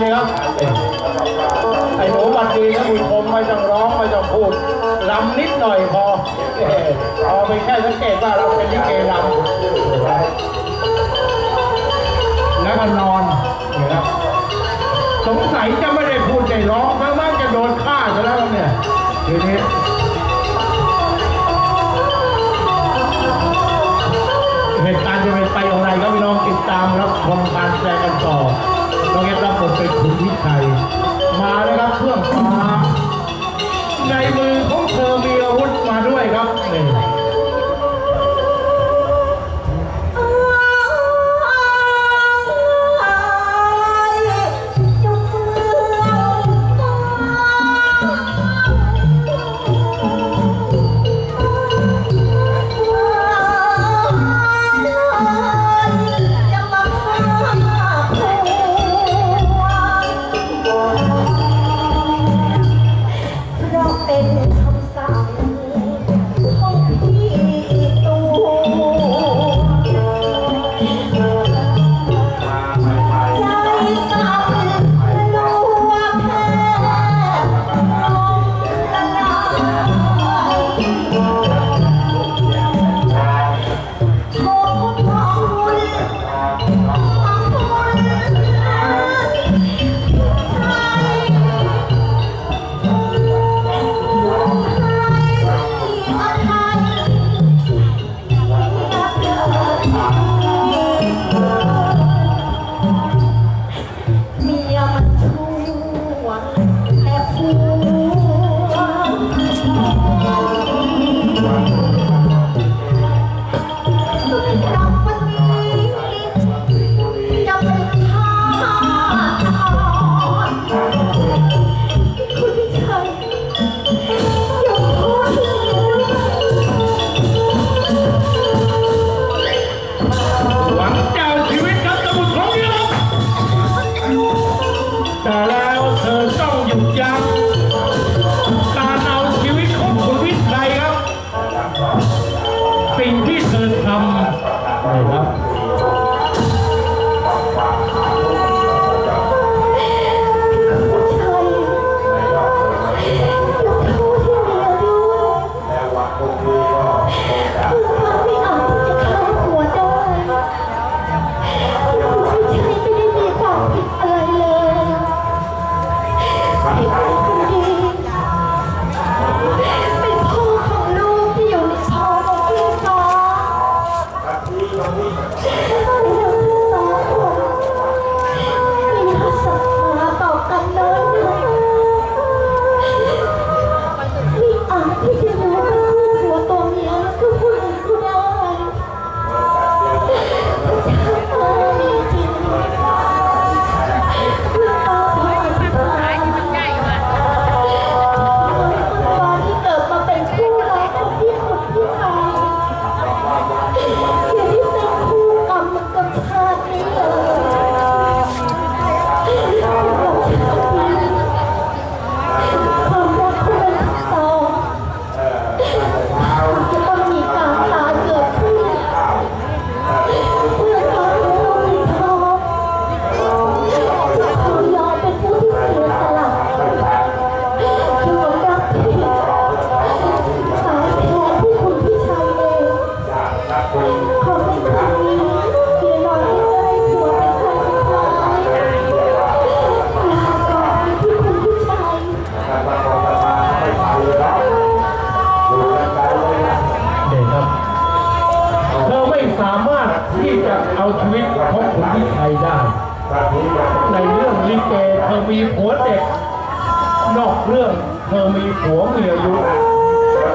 เลยครับ ไอ้หนูบัดดีนะคุณชมไม่ต้องร้องไม่ต้องพูดลำนิดหน่อยพอเออพอไปแค่สังเกตว่าเราเป็นลิเกลำแล้วก็นอนนะครับสงสัยจะไม่ได้พูดใจร้องเพราะว่าจะโดนฆ่าซะแล้วเนี่ยทีนี้เหตุการณ์จะเป็นไปอย่างไรก็พี่น้องติดตามรับชมการแสดงกันต่อ น้องเอ็ดรับบทเป็นคุณ ชีวิตของคุณวิชัยได้ ในเรื่องลิเกเธอมีผัวเด็ก นอกเรื่องเธอมีผัวเมียอายุ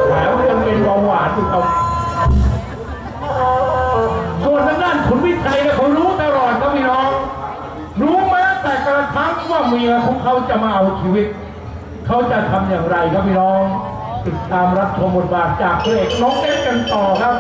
แถมยังเป็นเบาหวานอีกครับส่วนทางด้านคุณวิชัยเนี่ยเขารู้ตลอดครับพี่น้อง รู้แม้แต่กระทั่งว่าเมียของเขาจะมาเอาชีวิต เขาจะทำอย่างไรครับพี่น้อง ติดตามรับชมบทบาทจากพระเอกน้องเอ็กกันต่อครับ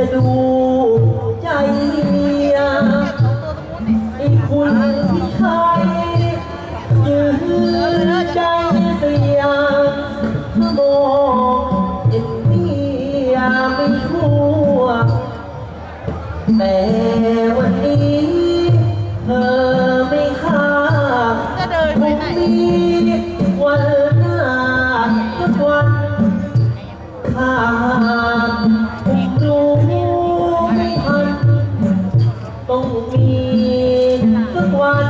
จะดูใจเมียไอ้คุณที่ใครยืนใจเสียบอกเอ็นเมียไม่ชั่วแต่วันนี้เธอไม่ค้าจะเดินไปไหน วัน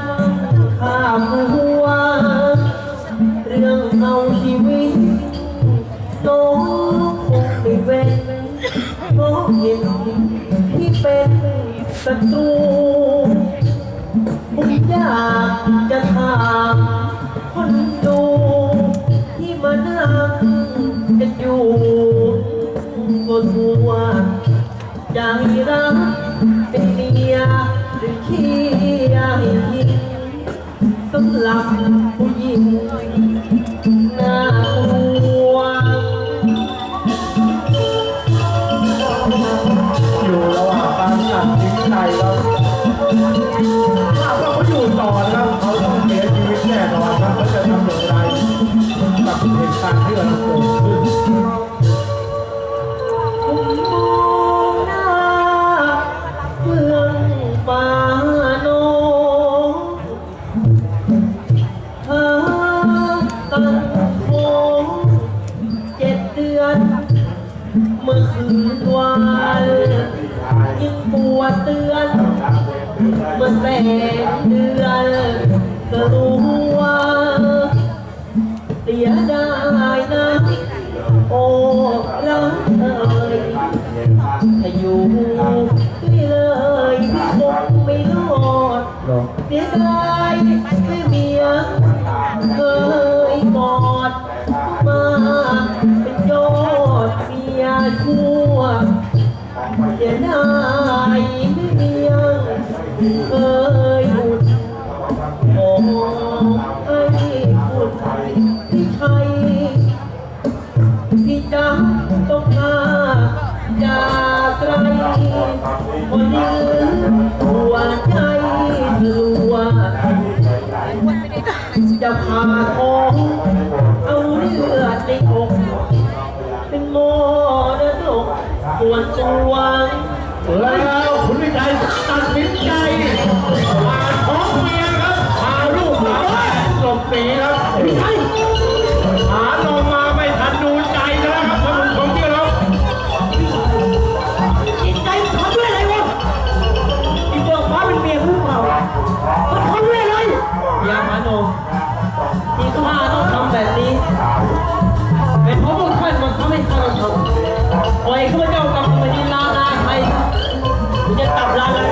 ข้ามัว เรื่องเอาชีวิตน้องคงไม่เว้นมองเห็นที่เป็นศัตรู การณ์ที่กำลังเกิดขึ้นผมมองหน้าเมืองฟ้าโนเธอตั้งโคงเจ็ดเดือน เมื่อคืนวานยังปวดเตือน เมื่อแสงเดือนก็รู้ว่าเสียดายนะโอ้รักเอ่ยถ้าอยู่ด้วยเลยพี่คงไม่รอดเสียดาย นตัวแล้วคุณวิชัยตัดสินใจพาท้องเมียครับพาลูกหาแม่หลบหนีครับวิชัยหาลงมาไม่ทันดูใจนะครับท่านผู้ชมที่เราจิตใจมันทำด้วยอะไรวะอีเบิกฟ้าเป็นเมียหรือเปล่ามันทำด้วยอะไรอย่ามาโนที่ข้าต้องทำแบบนี้เป็นเพราะพวกท่านมันทำให้ข้าต้องทำปล่อยข้าพเจ้ากลับมา กูจ